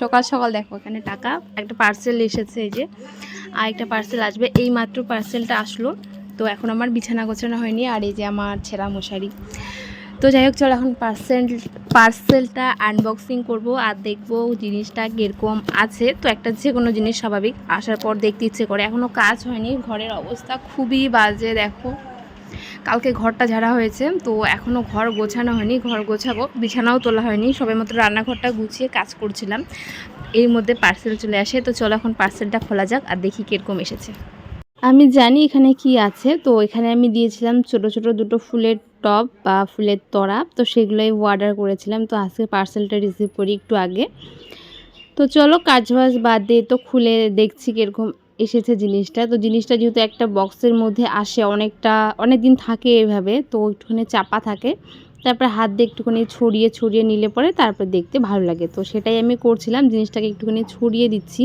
সকাল সকাল দেখো, এখানে টাকা, একটা পার্সেল এসেছে এই যে, আর একটা পার্সেল আসবে, এই মাত্র পার্সেলটা আসলো। তো এখন আমার বিছানা গোছানো হয়নি, আর এই যে আমার ছেঁড়া মশারি। তো যাই হোক, চলো এখন পার্সেল পার্সেলটা আনবক্সিং করব, আর দেখব জিনিসটা কীরকম আছে। তো একটা যে কোনো জিনিস স্বাভাবিক, আসার পর দেখতে ইচ্ছে করে। এখনও কাজ হয়নি, ঘরের অবস্থা খুবই বাজে, দেখো। কালকে ঘরটা ঝাড়া হয়েছে, তো এখনও ঘর গোছানো হয়নি, ঘর গোছাবো, বিছানাও তোলা হয়নি সবে মাত্র রান্নাঘরটা গুছিয়ে কাজ করছিলাম। এর মধ্যে পার্সেল চলে আসে, তো চলো এখন পার্সেলটা খোলা যাক আর দেখি কীরকম এসেছে। আমি জানি এখানে কি আছে, তো এখানে আমি দিয়েছিলাম ছোট ছোট দুটো ফুলের টব বা ফুলের তরা, তো সেগুলোই অর্ডার করেছিলাম, তো আজকে পার্সেলটা রিসিভ করি একটু আগে। তো চলো কাজবাজ বাদ দিয়ে তো খুলে দেখছি কীরকম এসেছে জিনিসটা। তো জিনিসটা যেহেতু একটা বক্সের মধ্যে আসে অনেকটা অনেক দিন থাকে এভাবে, তো একটুখানি চাপা থাকে। তারপরে হাত দিয়ে একটুখানি ছড়িয়ে ছড়িয়ে নিলে পরে তারপর দেখতে ভালো লাগে। তো সেটাই আমি করছিলাম, জিনিসটাকে একটুখানি ছড়িয়ে দিচ্ছি।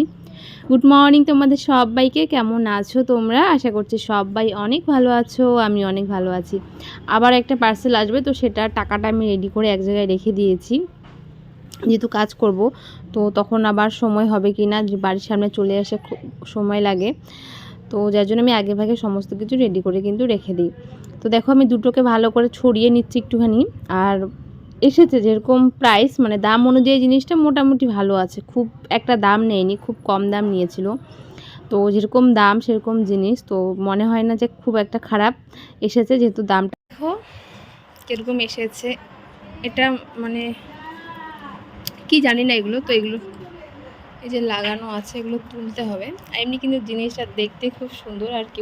গুড মর্নিং তোমাদের সবাইকে, কেমন আছো তোমরা? আশা করছি সবাই অনেক ভালো আছো, আমি অনেক ভালো আছি। আবার একটা পার্সেল আসবে, তো সেটা টাকাটা আমি রেডি করে এক জায়গায় রেখে দিয়েছি। যেহেতু কাজ করব, তো তখন আবার সময় হবে কি না বাড়ির সামনে চলে আসে সময় লাগে। তো যার জন্য আমি আগে ভাগে সমস্ত কিছু রেডি করে কিন্তু রেখে দিই। তো দেখো আমি দুটোকে ভালো করে ছড়িয়ে নিচ্ছি একটুখানি। আর এসেছে যেরকম প্রাইস মানে দাম অনুযায়ী জিনিসটা মোটামুটি ভালো আছে। খুব একটা দাম নেয়নি, খুব কম দাম নিয়েছিল। তো যেরকম দাম, সেরকম জিনিস। তো মনে হয় না যে খুব একটা খারাপ। এসেছে যেহেতু দামটা দেখো কীরকম এসেছে। এটা মানে কি জানি না এগুলো, তো এগুলো এই যে লাগানো আছে, এগুলো তুলতে হবে। এমনি কিন্তু জিনিসটা দেখতে খুব সুন্দর আর কি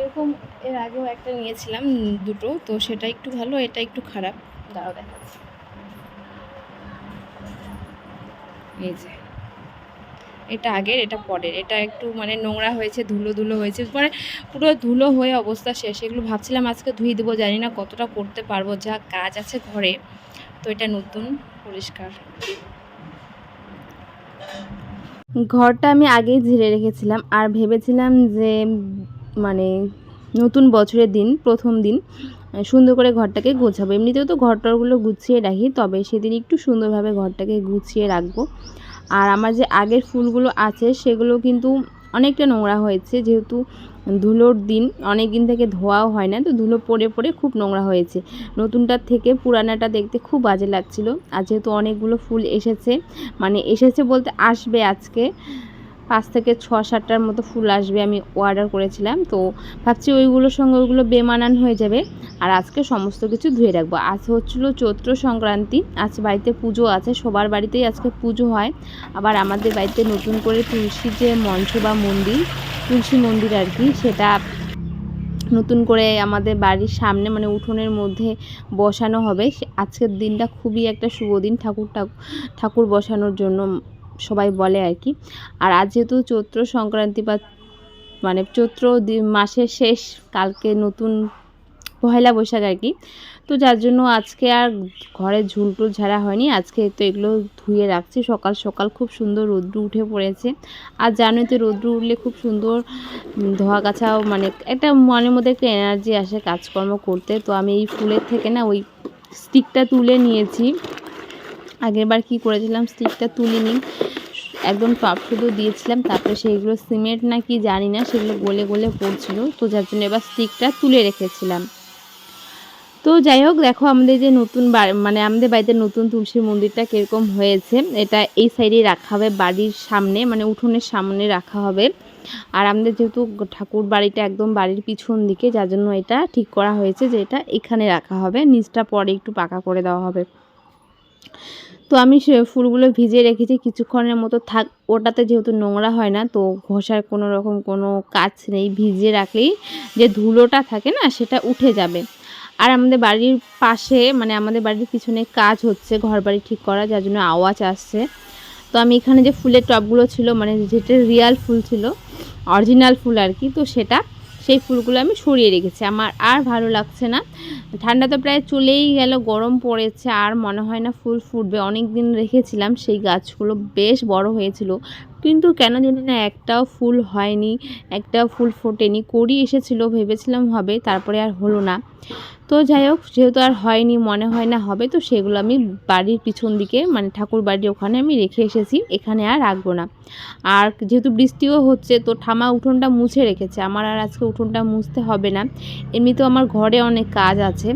এরকম এর আগেও একটা নিয়েছিলাম দুটো, তো সেটা একটু ভালো, এটা একটু খারাপ। দাঁড়াও দেখাচ্ছি। এই যে, এটা আগের, এটা পরের। এটা একটু মানে নোংরা হয়েছে, ধুলো ধুলো হয়েছে, পরে পুরো ধুলো হয়ে অবস্থা শেষ। এগুলো ভাবছিলাম আজকে ধুয়ে দেবো, জানি না কতটা করতে পারব। যা কাজ আছে ঘরে। তো এটা নতুন, পরিষ্কার। ঘরটা আমি আগেই ঝেড়ে রেখেছিলাম আর ভেবেছিলাম যে মানে নতুন বছরের দিন, প্রথম দিন সুন্দর করে ঘরটাকে গোছাবো। এমনিতেও তো ঘরটরগুলো গুছিয়ে রাখি, তবে সেদিন একটু সুন্দরভাবে ঘরটাকে গুছিয়ে রাখব। আর আমার যে আগের ফুলগুলো আছে, সেগুলো কিন্তু অনেকটা নোংরা হয়েছে, যেহেতু ধুলোর দিন, অনেক দিন থেকে ধোয়াও হয় না, তো ধুলো পড়ে পড়ে খুব নোংরা হয়েছে। নতুনটার থেকে পুরানাটা দেখতে খুব বাজে লাগছিল। আর যেহেতু অনেকগুলো ফুল এসেছে মানে এসেছে বলতে আসবে আজকে। পাঁচ থেকে ছ সাতটার মতো ফুল আসবে আমি অর্ডার করেছিলাম। তো ভাবছি ওইগুলোর সঙ্গে ওইগুলো বেমানান হয়ে যাবে। আর আজকে সমস্ত কিছু ধুয়ে রাখব। আজ হচ্ছিল চৈত্র সংক্রান্তি। আজ বাড়িতে পুজো আছে। সবার বাড়িতেই আজকে পুজো হয়। আবার আমাদের বাড়িতে নতুন করে তুলসী যে মঞ্চ বা মন্দির, তুলসী মন্দির আর কি, সেটা নতুন করে আমাদের বাড়ির সামনে মানে উঠোনের মধ্যে বসানো হবে। আজকের দিনটা খুবই একটা শুভ দিন ঠাকুর ঠাকুর বসানোর জন্য। সবাই বলে আর কি। আর আজ যেহেতু চৈত্র সংক্রান্তি বা মানে চৈত্র মাসের শেষ, কালকে নতুন পয়লা বৈশাখ আর কি, তো যার জন্য আজকে আর ঘরে ঝুলটুল ঝাড়া হয়নি। আজকে তো এগুলো ধুয়ে রাখছি। সকাল সকাল খুব সুন্দর রৌদ্র উঠে পড়েছে। আর জানোই তো রৌদ্র উঠলে খুব সুন্দর ধোয়া কাছাও মানে একটা মনের মধ্যে একটা এনার্জি আসে কাজকর্ম করতে। তো আমি এই ফুলের থেকে না ওই স্টিকটা তুলে নিয়েছি। আগেরবার কি করেছিলাম স্টিকটা তুলে নিই। একদম টপ শুধু দিয়েছিলাম, তারপরে সেইগুলো সিমেন্ট না কি জানি না, সেগুলো গলে গলে পড়ছিল। তো যার জন্য এবার স্টিকটা তুলে রেখেছিলাম। তো যাই হোক, দেখো আমাদের যে নতুন মানে আমাদের বাড়িতে নতুন তুলসী মন্দিরটা কীরকম হয়েছে, এটা এই সাইডে রাখা হবে, বাড়ির সামনে মানে উঠোনের সামনে রাখা হবে। আর আমাদের যেহেতু ঠাকুর বাড়িটা একদম বাড়ির পিছন দিকে, যার জন্য এটা ঠিক করা হয়েছে যে এটা এখানে রাখা হবে। নিচটা পরে একটু পাকা করে দেওয়া হবে। তো আমি সে ফুলগুলো ভিজিয়ে রেখেছি কিছুক্ষণের মতো থাক, ওটাতে যেহেতু নোংরা হয় না, তো ঘষার কোনো রকম কোনো কাজ নেই, ভিজিয়ে রাখলেই যে ধুলোটা থাকে না, সেটা উঠে যাবে। আর আমাদের বাড়ির পাশে মানে আমাদের বাড়ির পিছনে কাজ হচ্ছে ঘর বাড়ি ঠিক করা, যার জন্য আওয়াজ আসছে। তো আমি এখানে যে ফুলের টবগুলো ছিল মানে যেটা রিয়াল ফুল ছিল অরিজিনাল ফুল আর কি, তো সেটা সেই ফুলগুলো আমি সরিয়ে রেখেছি। আমার আর ভালো লাগছে না। ঠান্ডা তো প্রায় চলেই গেল, গরম পড়েছে, আর মনে হয় না ফুল ফুটবে। অনেক দিন রেখেছিলাম, সেই গাছগুলো বেশ বড় হয়েছিল। কিন্তু কেন জানি না একটাও ফুল হয়নি, একটাও ফুল ফোটেনি। করি এসেছিল, ভেবেছিলাম হবে, তারপরে আর হলো না। তো যাই হোক, যেহেতু আর হয়নি, মনে হয় না হবে, তো সেগুলো আমি বাড়ির পিছন দিকে মানে ঠাকুর বাড়ির ওখানে আমি রেখে এসেছি, এখানে আর রাখব না। আর যেহেতু বৃষ্টিও হচ্ছে, তো ঠামা উঠোনটা মুছে রেখেছে, আমার আর আজকে উঠোনটা মুছতে হবে না। এমনিতেও আমার ঘরে অনেক কাজ আছে,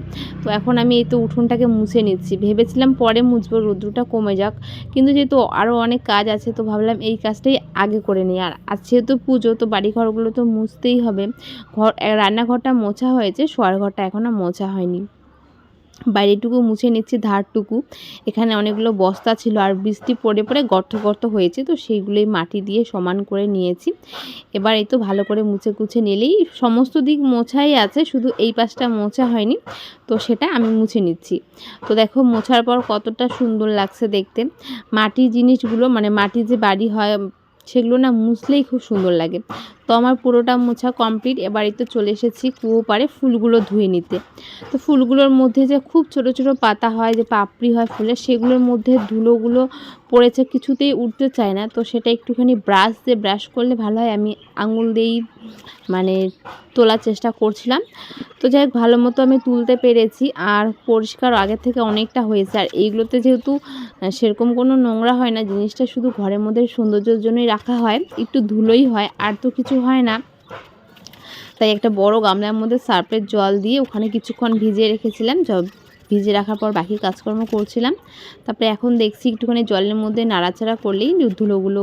তো এখন আমি এই তো উঠোনটাকে মুছে নিচ্ছি। ভেবেছিলাম পরে মুছবো, রৌদ্রটা কমে যাক, কিন্তু যেহেতু আরও অনেক কাজ আছে, তো ভাবলাম এই কাজটাই আগে করে নিই। আর আজ যেহেতু পুজো, তো বাড়ি ঘরগুলো তো মুছতেই হবে। ঘর রান্নাঘরটা মোছা হয়েছে, শোয়ার ঘরটা এখনও মোছা হয়নি। বাইরেটুকু মুছে নিচ্ছি, ধারটুকু। এখানে অনেকগুলো বস্তা ছিল আর বৃষ্টি পড়ে পড়ে গর্ত গর্ত হয়েছে, তো সেইগুলোই মাটি দিয়ে সমান করে নিয়েছি। এবার এই তো ভালো করে মুছে কুছে নিলেই সমস্ত দিক মোছাই আছে, শুধু এই পাশটা মোছা হয়নি, তো সেটা আমি মুছে নিচ্ছি। তো দেখো মোছার পর কতটা সুন্দর লাগছে দেখতে। মাটির জিনিসগুলো মানে মাটির যে বাড়ি হয়, সেগুলো না মুছলেই খুব সুন্দর লাগে। তো আমার পুরোটা মোছা কমপ্লিট। এবারে তো চলে এসেছি কুয়ো পারে ফুলগুলো ধুয়ে নিতে। তো ফুলগুলোর মধ্যে যে খুব ছোট ছোট পাতা হয়, যে পাপড়ি হয় ফুলের সেগুলোর মধ্যে ধুলোগুলো পড়েছে, কিছুতেই উঠতে চায় না। তো সেটা একটুখানি ব্রাশ দিয়ে ব্রাশ করলে ভালো হয়। আমি আঙুল দিয়েই মানে তোলার চেষ্টা করছিলাম। তো যাই হোক, ভালো মতো আমি তুলতে পেরেছি। আর পরিষ্কার আগের থেকে অনেকটা হয়েছে। আর এইগুলোতে যেহেতু সেরকম কোনো নোংরা হয় না, জিনিসটা শুধু ঘরের মধ্যে সৌন্দর্যের জন্যই রাখা হয়। একটু ধুলোই হয়। আর তো কিছু হয় না। তাই একটা বড় গামলার মধ্যে সার্ফের জল দিয়ে ওখানে কিছুক্ষণ ভিজিয়ে রেখেছিলাম। ভিজে রাখার পর বাকি কাজকর্ম করছিলাম। তারপরে এখন দেখছি একটুখানি জলের মধ্যে নাড়াচাড়া করলেই ধুলোগুলো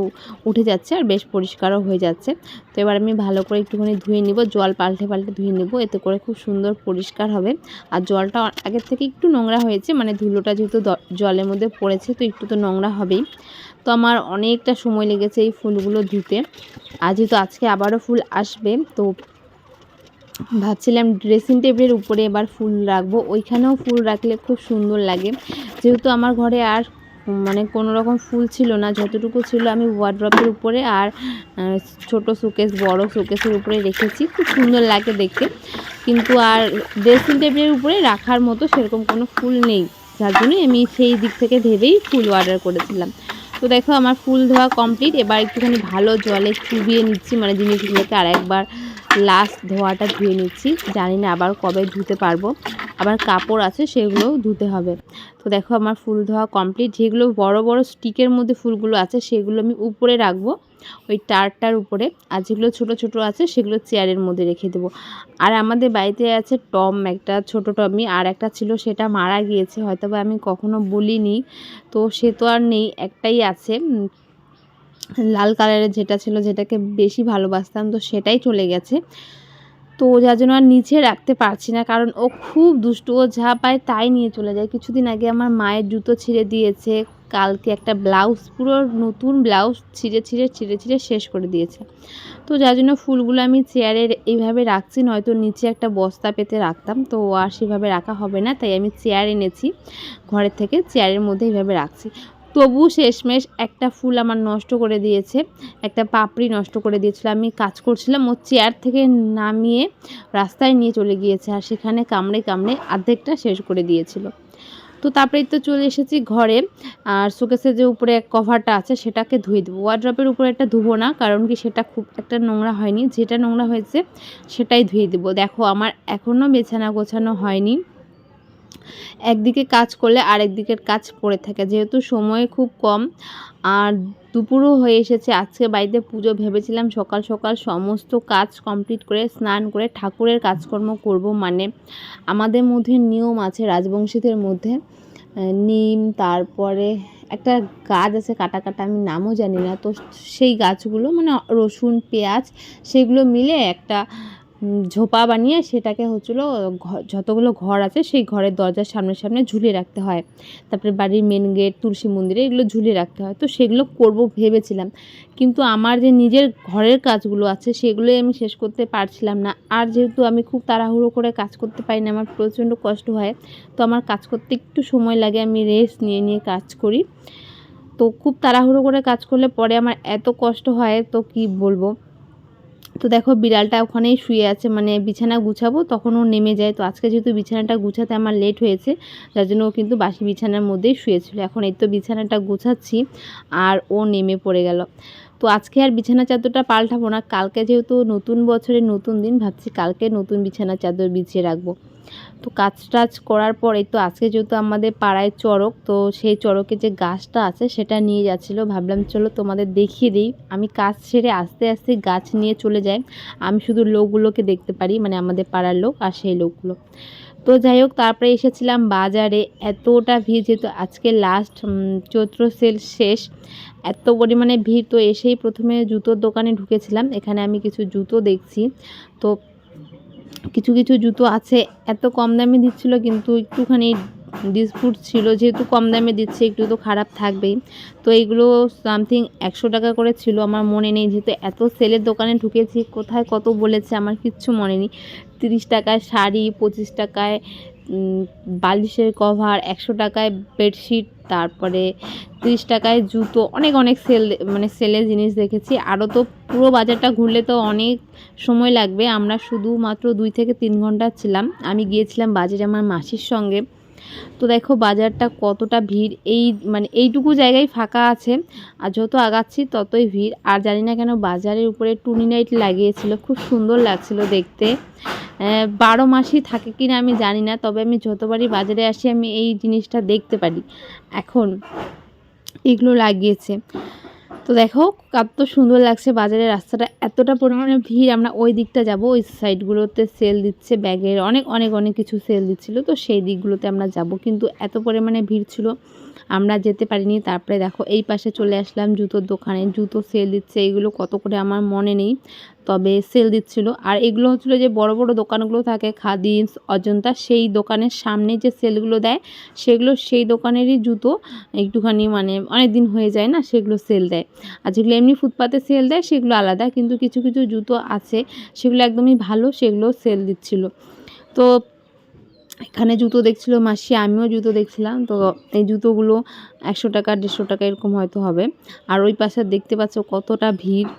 উঠে যাচ্ছে আর বেশ পরিষ্কারও হয়ে যাচ্ছে। তো এবার আমি ভালো করে একটুখানি ধুয়ে নিব, জল পাল্টে পাল্টে ধুয়ে নেব, এতে করে খুব সুন্দর পরিষ্কার হবে। আর জলটা আগের থেকে একটু নোংরা হয়েছে মানে ধুলোটা যেহেতু জলের মধ্যে পড়েছে, তো একটু তো নোংরা হবেই। তো আমার অনেকটা সময় লেগেছে এই ফুলগুলো ধুতে। আর যেহেতু আজকে আবারও ফুল আসবে, তো ভাবছিলাম ড্রেসিং টেবিলের উপরে এবার ফুল রাখব। ওইখানেও ফুল রাখলে খুব সুন্দর লাগে। যেহেতু আমার ঘরে আর মানে কোনো রকম ফুল ছিল না, যতটুকু ছিল আমি ওয়ার্ড্রপের উপরে আর ছোট শোকেস বড় শোকেসের উপরে রেখেছি। খুব সুন্দর লাগে দেখতে। কিন্তু আর ড্রেসিং টেবিলের উপরে রাখার মতো সেরকম কোনো ফুল নেই। যার জন্যই আমি সেই দিক থেকে ভেবেই ফুল অর্ডার করেছিলাম। তো দেখো আমার ফুল ধোয়া কমপ্লিট এবার একটুখানি ভালো জলে চুবিয়ে নিচ্ছি। মানে জিনিসগুলোকে আর একবার লাস্ট ধোয়াটা ধুয়ে নিচ্ছি। জানি না আবার কবে ধুতে পারব। আবার কাপড় আছে সেগুলোও ধুতে হবে। তো দেখো আমার ফুল ধোয়া কমপ্লিট যেগুলো বড় বড় স্টিকের মধ্যে ফুলগুলো আছে সেগুলো আমি উপরে রাখব, ওই টারটার উপরে। আর যেগুলো ছোট ছোট আছে সেগুলো চেয়ারের মধ্যে রেখে দেবো। আর আমাদের বাড়িতে আছে টম, একটা ছোট টমি, আর একটা ছিল সেটা মারা গিয়েছে। হয়তো বা আমি কখনো বলিনি। তো সে তো আর নেই, একটাই আছে। লাল কালারের যেটা ছিল যেটাকে বেশি ভালোবাসতাম, তো সেটাই চলে গেছে। তো যার জন্য আর নিচে রাখতে পারছি না, কারণ ও খুব দুষ্টু, ও যা পায় তাই নিয়ে চলে যায়। কিছুদিন আগে আমার মায়ের জুতো ছিঁড়ে দিয়েছে, কালকে একটা ব্লাউজ, পুরো নতুন ব্লাউজ ছিঁড়ে ছিঁড়ে ছিঁড়ে ছিঁড়ে শেষ করে দিয়েছে। তো যার জন্য ফুলগুলো আমি চেয়ারে এইভাবে রাখছি, নয়তো নিচে একটা বস্তা পেতে রাখতাম, তো আর সেভাবে রাখা হবে না, তাই আমি চেয়ার এনেছি, ঘরের থেকে চেয়ারের মধ্যে এইভাবে রাখছি। তবু শেষমেশ একটা ফুল আমার নষ্ট করে দিয়েছে, একটা পাপড়ি নষ্ট করে দিয়েছিল। আমি কাজ করছিলাম, ও চেয়ার থেকে নামিয়ে রাস্তায় নিয়ে চলে গিয়েছে আর সেখানে কামড়ে কামড়ে অর্ধেকটা শেষ করে দিয়েছিল। তো তারপরে তো চলে এসেছি ঘরে, আর শোকেসের যে উপরে কভারটা আছে সেটাকে ধুয়ে দেবো। ওয়ার্ড্রপের উপরে একটা ধুবো না, কারণ কি সেটা খুব একটা নোংরা হয়নি। যেটা নোংরা হয়েছে সেটাই ধুয়ে দেবো। দেখো, আমার এখনও বেছানা গোছানো হয়নি। একদিকে কাজ করলে আরেক দিকের কাজ পড়ে থাকে। যেহেতু সময় খুব কম, আর দুপুরও হয়ে এসেছে। আজকে বাড়িতে পুজো ভেবেছিলাম, সকাল সকাল সমস্ত কাজ কমপ্লিট করে, স্নান করে ঠাকুরের কাজকর্ম করব মানে আমাদের মধ্যে নিয়ম আছে, রাজবংশীদের মধ্যে। নিম, তারপরে একটা গাছ আছে কাটা কাটা আমি নামও জানি না। তো সেই গাছগুলো মানে রসুন, পেঁয়াজ, সেগুলো মিলে একটা ঝোপা বানিয়ে সেটাকে হচ্ছিল যতগুলো ঘর আছে সেই ঘরের দরজার সামনে সামনে ঝুলিয়ে রাখতে হয়। তারপরে বাড়ির মেন গেট তুলসী মন্দিরে এগুলো ঝুলিয়ে রাখতে হয়। তো সেগুলো করব ভেবেছিলাম। কিন্তু আমার যে নিজের ঘরের কাজগুলো আছে সেগুলোই আমি শেষ করতে পারছিলাম না। আর যেহেতু আমি খুব তাড়াহুড়ো করে কাজ করতে পারি না, আমার প্রচণ্ড কষ্ট হয়, তো আমার কাজ করতে একটু সময় লাগে, আমি রেস্ট নিয়ে নিয়ে কাজ করি। তো খুব তাড়াহুড়ো করে কাজ করলে পরে আমার এত কষ্ট হয়, তো কি বলব? তো দেখো বিড়ালটা ওখানেই শুয়ে আছে মানে বিছানা গুছাবো, তখন ও নেমে যায়। তো আজকে যেহেতু বিছানাটা গুছাতে আমার লেট হয়েছে, যার জন্য ও কিন্তু বাসি বিছানার মধ্যেই শুয়েছিল। এখন এই তো বিছানাটা গুছাচ্ছি আর ও নেমে পড়ে গেল। তো আজকে আর বিছানা চাদরটা পাল্টাবো না, কালকে যেহেতু নতুন বছরের নতুন দিন, ভাবছি কালকে নতুন বিছানা চাদর বিছিয়ে রাখব। তো কাজ টাজ করার পরে তো আজকে যেহেতু আমাদের পাড়ায় চড়ক, তো সেই চড়কে যে গাছটা আছে সেটা নিয়ে যাচ্ছিল। ভাবলাম চলো তোমাদের দেখিয়ে দিই। আমি কাজ ছেড়ে আস্তে আস্তে গাছ নিয়ে চলে যাই। আমি শুধু লোকগুলোকে দেখতে পারি মানে আমাদের পাড়ার লোক আর সেই লোকগুলো। তো যাই হোক, তারপরে এসেছিলাম বাজারে। এতটা ভিড় যেহেতু আজকে লাস্ট চৈত্র সেল শেষ। এত পরিমাণে ভিড়, তো এসেই প্রথমে জুতোর দোকানে ঢুকেছিলাম। এখানে আমি কিছু জুতো দেখছি। তো কিছু কিছু জুতো আছে, এত কম দামে দিচ্ছিল, কিন্তু একটুখানি ডিসপুট ছিল, যেহেতু কম দামে দিচ্ছে, একটু তো খারাপ থাকবেই। তো এইগুলো সামথিং একশো টাকা করে ছিল, আমার মনে নেই, যেহেতু এত সেলের দোকানে ঢুকেছি, কোথায় কত বলেছে, আমার কিচ্ছু মনে নেই। তিরিশ টাকায় শাড়ি, পঁচিশ টাকায় বালিশের কভার, একশো টাকায় বেডশিট, তারপরে তিরিশ টাকায় জুতো, অনেক অনেক সেল মানে সেলের জিনিস দেখেছি। আরও তো পুরো বাজারটা ঘুরলে তো অনেক সময় লাগবে। আমরা শুধুমাত্র দুই থেকে তিন ঘণ্টা ছিলাম। আমি গিয়েছিলাম বাজারে আমার মাসির সঙ্গে। তো দেখো বাজারটা কতটা ভিড়, এই মানে এইটুকু জায়গায় ফাঁকা আছে, আর যত আগাচ্ছি ততই ভিড়। আর জানি না কেন বাজারের উপরে টুনি লাইট লাগিয়েছিল, খুব সুন্দর লাগছিল দেখতে। বারো মাসই থাকে কি না আমি জানি না, তবে আমি যতবারই বাজারে আসি আমি এই জিনিসটা দেখতে পারি। এখন এগুলো লাগিয়েছে। তো দেখো কত সুন্দর লাগছে, বাজারের রাস্তাটা এতটা পরিমাণে ভিড়, আমরা ওই দিকটা যাব, ওই সাইডগুলোতে সেল দিচ্ছে ব্যাগের অনেক অনেক অনেক কিছু সেল দিচ্ছিল, তো সেই দিকগুলোতে আমরা যাব। কিন্তু এত পরিমাণে ভিড় ছিল আমরা যেতে পারিনি, তারপরে দেখো এই পাশে চলে আসলাম জুতোর দোকানে। জুতো সেল দিচ্ছে, এগুলো কত করে আমার মনে নেই, তবে সেল দিচ্ছিল। আর এগুলো হচ্ছিল যে বড় বড় দোকানগুলো থাকে, খাদিমস, অজন্তা, সেই দোকানের সামনে যে সেলগুলো দেয়, সেগুলো সেই দোকানেরই জুতো একটুখানি মানে অনেক দিন হয়ে যায় না, সেগুলো সেল দেয়। আর যেগুলো এমনি ফুটপাতে সেল দেয়, সেগুলো আলাদা, কিন্তু কিছু কিছু জুতো আছে, সেগুলো একদমই ভালো, সেগুলো সেল দিচ্ছিল। তো এখানে জুতো দেখছিল মাসি, আমিও জুতো দেখছিলাম। তো এই জুতোগুলো একশো টাকা, দেড়শো টাকা এরকম হয়তো হবে। আর ওই পাশে দেখতে পাচ্ছ কতটা ভিড়।